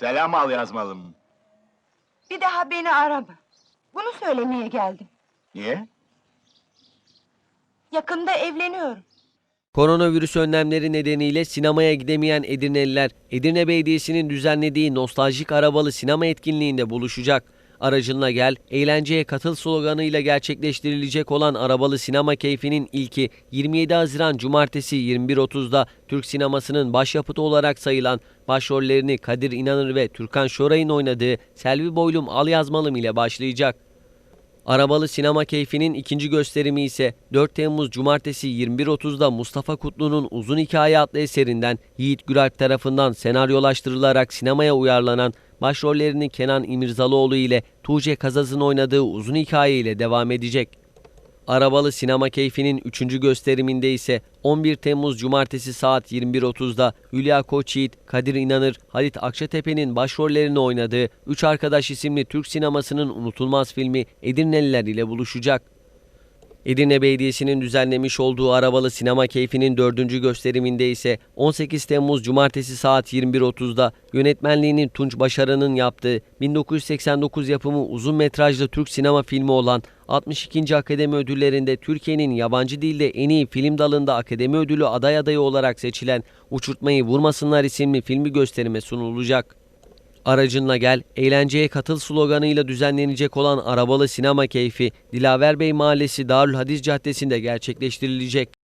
Selam al yazmalım. Bir daha beni arama. Bunu söylemeye geldim. Niye? Yakında evleniyorum. Koronavirüs önlemleri nedeniyle sinemaya gidemeyen Edirneliler, Edirne Belediyesi'nin düzenlediği nostaljik arabalı sinema etkinliğinde buluşacak. Aracınla gel, eğlenceye katıl sloganıyla gerçekleştirilecek olan arabalı sinema keyfinin ilki 27 Haziran Cumartesi 21.30'da Türk sinemasının başyapıtı olarak sayılan başrollerini Kadir İnanır ve Türkan Şoray'ın oynadığı Selvi Boylum Al Yazmalım ile başlayacak. Arabalı sinema keyfinin ikinci gösterimi ise 4 Temmuz Cumartesi 21.30'da Mustafa Kutlu'nun Uzun Hikaye adlı eserinden Yiğit Güralp tarafından senaryolaştırılarak sinemaya uyarlanan başrollerini Kenan İmirzalıoğlu ile Tuğçe Kazaz'ın oynadığı Uzun Hikaye ile devam edecek. Arabalı sinema keyfinin 3. gösteriminde ise 11 Temmuz Cumartesi saat 21.30'da Hülya Koçyiğit, Kadir İnanır, Halit Akçatepe'nin başrollerini oynadığı Üç Arkadaş isimli Türk sinemasının unutulmaz filmi Edirneliler ile buluşacak. Edirne Belediyesi'nin düzenlemiş olduğu arabalı sinema keyfinin dördüncü gösteriminde ise 18 Temmuz Cumartesi saat 21.30'da yönetmenliğini Tunç Başaran'ın yaptığı 1989 yapımı uzun metrajlı Türk sinema filmi olan 62. Akademi Ödülleri'nde Türkiye'nin yabancı dilde en iyi film dalında Akademi Ödülü aday adayı olarak seçilen Uçurtmayı Vurmasınlar isimli filmi gösterime sunulacak. Aracınla gel, eğlenceye katıl sloganıyla düzenlenecek olan arabalı sinema keyfi Dilaver Bey Mahallesi Darül Hadis Caddesi'nde gerçekleştirilecek.